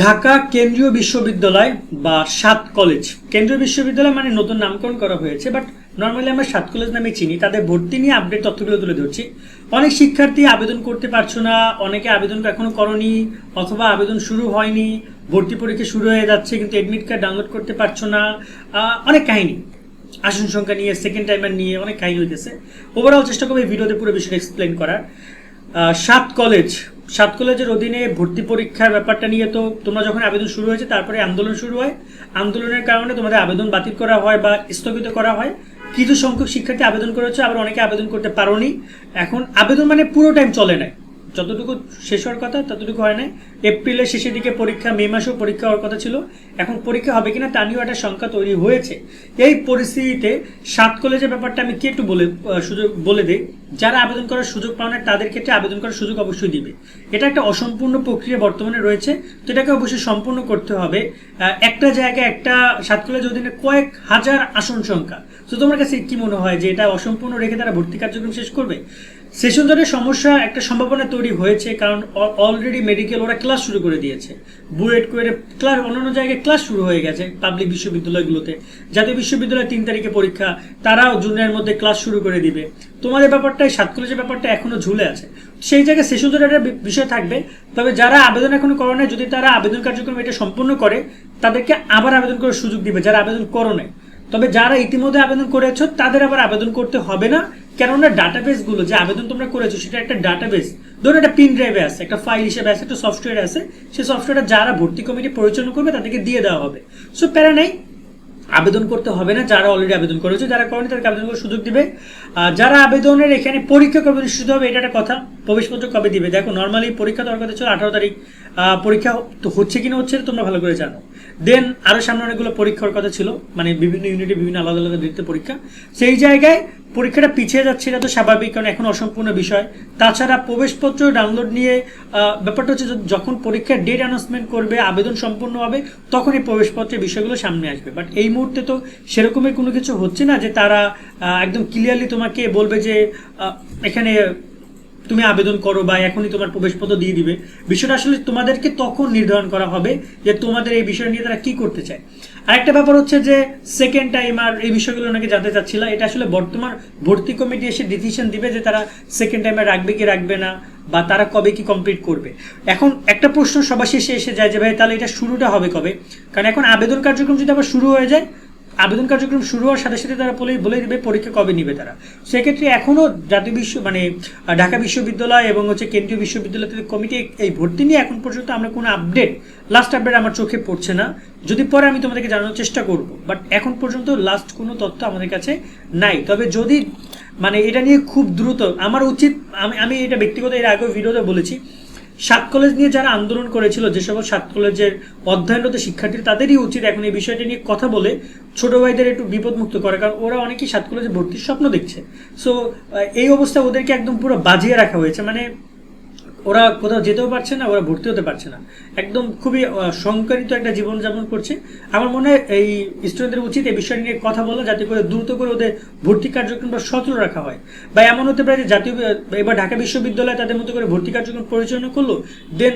ঢাকা কেন্দ্রীয় বিশ্ববিদ্যালয় বা সাত কলেজ। কেন্দ্রীয় বিশ্ববিদ্যালয় মানে নতুন নামকরণ করা হয়েছে বাট নর্মালি আমরা সাত কলেজ নামে চিনি। তাদের ভর্তি নিয়ে আপডেট তথ্যগুলো তুলে ধরছি। অনেক শিক্ষার্থী আবেদন করতে পারছ না, অনেকে আবেদন এখনও করনি, অথবা আবেদন শুরু হয়নি, ভর্তি পরীক্ষা শুরু হয়ে যাচ্ছে, কিন্তু এডমিট কার্ড ডাউনলোড করতে পারছ না। অনেক কাহিনী। আসন সংখ্যা নিয়ে সেকেন্ড টাইমার নিয়ে অনেক কাহিনী হইতেছে। ওভারঅল চেষ্টা করব এই ভিডিওতে পুরো বিষয়টা এক্সপ্লেন করার। সাত কলেজ সাত কলেজের অধীনে ভর্তি পরীক্ষার ব্যাপারটা নিয়ে তো তোমরা যখন আবেদন শুরু হয়েছে, তারপরে আন্দোলন শুরু হয়। আন্দোলনের কারণে তোমাদের আবেদন বাতিল করা হয় বা স্থগিত করা হয়। কিছু সংখ্যক শিক্ষার্থী আবেদন করেছে, আবার অনেকে আবেদন করতে পারোনি। এখন আবেদন মানে পুরো টাইম চলে নাই যতটুকু শেষ হওয়ার কথা, ততটুকু হয় নাই। এপ্রিলের শেষের দিকে পরীক্ষা, মে মাসেও পরীক্ষা হওয়ার কথা ছিল। এখন পরীক্ষা হবে কিনা তা নিয়েও একটা সংখ্যা তৈরি হয়েছে। এই পরিস্থিতিতে সাত কলেজের ব্যাপারটা আমি কি একটু বলে সুযোগ, বলে দিই? যারা আবেদন করার সুযোগ পাও না তাদের ক্ষেত্রে আবেদন করার সুযোগ অবশ্যই দিবে। এটা একটা অসম্পূর্ণ প্রক্রিয়া বর্তমানে রয়েছে। তো এটাকে অবশ্যই সম্পূর্ণ করতে হবে। একটা জায়গায় একটা সাত কলেজ অধীনে কয়েক হাজার আসন সংখ্যা। তো তোমার কাছে কি মনে হয় যে এটা অসম্পূর্ণ রেখে তারা ভর্তি কার্যক্রম শেষ করবে? সেশন জটের সমস্যা একটা সম্ভাবনা তৈরি হয়েছে, কারণ অলরেডি মেডিকেল ওরা ক্লাস শুরু করে দিয়েছে। বুয়েট করে ক্লাস অন্যান্য জায়গায় ক্লাস শুরু হয়ে গেছে পাবলিক বিশ্ববিদ্যালয়গুলোতে। জাতীয় বিশ্ববিদ্যালয় তিন তারিখে পরীক্ষা, তারাও জুনের মধ্যে ক্লাস শুরু করে দিবে। তোমাদের ব্যাপারটা এই সাত কলেজের ব্যাপারটা এখনও ঝুলে আছে। সেই জায়গায় সেশন জটের একটা বিষয় থাকবে। তবে যারা আবেদন এখনও করে নাই, যদি তারা আবেদন কার্যক্রম এটা সম্পূর্ণ করে, তাদেরকে আবার আবেদন করার সুযোগ দিবে, যারা আবেদন করো নাই। তবে যারা ইতিমধ্যে আবেদন করেছ, তাদের আবার আবেদন করতে হবে না। কেননা ডাটাবেসগুলো যে আবেদন তোমরা করেছ, সেটা একটা ডাটাবেস ধরুন একটা পিন ড্রাইভে আছে, একটা ফাইল হিসেবে আছে, একটা সফটওয়্যার আছে। সেই সফটওয়্যারটা যারা ভর্তি কমিটি পরিচালনা করবে, তাদেরকে দিয়ে দেওয়া হবে। সো প্যারা নেই। আবেদন করতে হবে না, যারা অলরেডি আবেদন করেছে, যারা করেনি, তাদেরকে আবেদন করার সুযোগ দিবে। যারা আবেদনের এখানে পরীক্ষা কবে অনুষ্ঠিত হবে, এটা একটা কথা। প্রবেশপত্র কবে দিবে? দেখো নর্মালি পরীক্ষা দেওয়ার কথা ছিল আঠারো তারিখ। পরীক্ষা তো হচ্ছে কিনা হচ্ছে তোমরা ভালো করে জানো। দেন আরও সামনে অনেকগুলো পরীক্ষার কথা ছিল মানে বিভিন্ন ইউনিটে বিভিন্ন আলাদা আলাদা দিতে পরীক্ষা। সেই জায়গায় পরীক্ষাটা পিছিয়ে যাচ্ছে, এটা তো স্বাভাবিক, কারণ এখন অসম্পূর্ণ বিষয়। তাছাড়া প্রবেশপত্র ডাউনলোড নিয়ে ব্যাপারটা হচ্ছে যখন পরীক্ষার ডেট অ্যানাউন্সমেন্ট করবে, আবেদন সম্পূর্ণ হবে তখন এই প্রবেশপত্রের বিষয়গুলো সামনে আসবে। বাট এই মুহূর্তে তো সেরকমই কোনো কিছু হচ্ছে না যে তারা একদম ক্লিয়ারলি তোমাকে বলবে যে এখানে তুমি আবেদন করো বা এখনই তোমার প্রবেশপত্র দিয়ে দিবে। বিষয়টা আসলে তোমাদেরকে তখন নির্ধারণ করা হবে যে তোমাদের এই বিষয় নিয়ে তারা কি করতে চায়। আরেকটা ব্যাপার হচ্ছে যে সেকেন্ড টাইম আর এই বিষয়গুলো নাকি জানতে চাচ্ছিলাম এটা আসলে বর্তমান ভর্তি কমিটি এসে ডিসিশন দিবে যে তারা সেকেন্ড টাইমে রাখবে কি রাখবে না বা তারা কবে কি কমপ্লিট করবে। এখন একটা প্রশ্ন সবার শেষে এসে যায় যে ভাই তাহলে এটা শুরুটা হবে কবে? কারণ এখন আবেদন কার্যক্রম যদি আবার শুরু হয়ে যায় আবেদন কার্যক্রম শুরু হওয়ার সাথে সাথে তারা বলে বলে দেবে পরীক্ষা কবে নিবে তারা। সেক্ষেত্রে এখনও জাতীয় বিশ্ব মানে ঢাকা বিশ্ববিদ্যালয় এবং হচ্ছে কেন্দ্রীয় বিশ্ববিদ্যালয় কমিটি এই ভর্তি নিয়ে এখন পর্যন্ত আমরা কোনো আপডেট লাস্ট আপডেট আমার চোখে পড়ছে না। যদি পরে আমি তোমাদেরকে জানানোর চেষ্টা করব বাট এখন পর্যন্ত লাস্ট কোনো তথ্য আমাদের কাছে নাই। তবে যদি মানে এটা নিয়ে খুব দ্রুত আমার উচিত আমি আমি এটা ব্যক্তিগত এর আগেও ভিডিওতে বলেছি সাত কলেজ নিয়ে যারা আন্দোলন করেছিল, যে সকল সাত কলেজের অধ্যয়নরত শিক্ষার্থী তাদেরই উচিত এখন এই বিষয়টি নিয়ে কথা বলে ছোট ভাইদের একটু বিপদমুক্ত করে। কারণ ওরা অনেকেই সাত কলেজে ভর্তির স্বপ্ন দেখছে। সো এই অবস্থায় ওদেরকে একদম পুরো বাজিয়ে রাখা হয়েছে। মানে ওরা কোথাও যেতেও পারছে না, ওরা ভর্তি হতে পারছে না। একদম খুবই সংকরিত একটা জীবনযাপন করছে। আমার মনে হয় এই স্টুডেন্টদের উচিত এই বিষয় নিয়ে কথা বলা, যাতে করে দ্রুত করে ওদের ভর্তি কার্যক্রমটা সচল রাখা হয়। বা এমন হতে পারে যে জাতীয়, এবার ঢাকা বিশ্ববিদ্যালয় তাদের মতো করে ভর্তি কার্যক্রম পরিচালনা করল দেন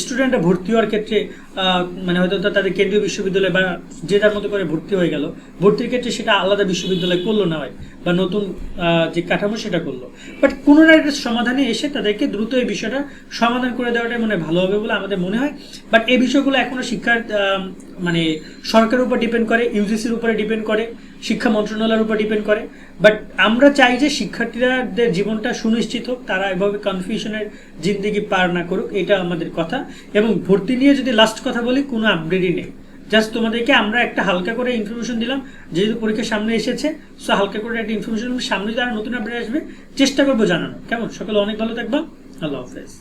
স্টুডেন্টরা ভর্তি হওয়ার ক্ষেত্রে মানে হয়তো তাদের কেন্দ্রীয় বিশ্ববিদ্যালয় বা যে যার মতো করে ভর্তি হয়ে গেল, ভর্তির ক্ষেত্রে সেটা আলাদা বিশ্ববিদ্যালয় করল না হয়। বা নতুন যে কাঠামো সেটা করল। বাট কোনো না একটা সমাধানে এসে তাদেরকে দ্রুত এই বিষয়টা সমাধান করে দেওয়াটাই মনে ভালো হবে বলে আমাদের মনে হয়। বাট এই বিষয়গুলো এখনও শিক্ষার মানে সরকারের উপর ডিপেন্ড করে ইউজিসির উপরে ডিপেন্ড করে, শিক্ষা মন্ত্রণালয়ের উপর ডিপেন্ড করে। বাট আমরা চাই যে শিক্ষার্থীরাদের জীবনটা সুনিশ্চিত হোক, তারা এভাবে কনফিউশনের জিন্দিগি পার না করুক, এটা আমাদের কথা। এবং ভর্তি নিয়ে যদি লাস্ট কথা বলি, কোনো আপডেটই নেই। জাস্ট তোমাদেরকে আমরা একটা হালকা করে ইনফরমেশন দিলাম, যেহেতু পরীক্ষার সামনে এসেছে সো হালকা করে একটা ইনফরমেশন সামনে যদি আরও নতুন আপডেট আসবে, চেষ্টা করব জানানো কেমন? সকলে অনেক ভালো থাকবা। আল্লাহ হাফেজ।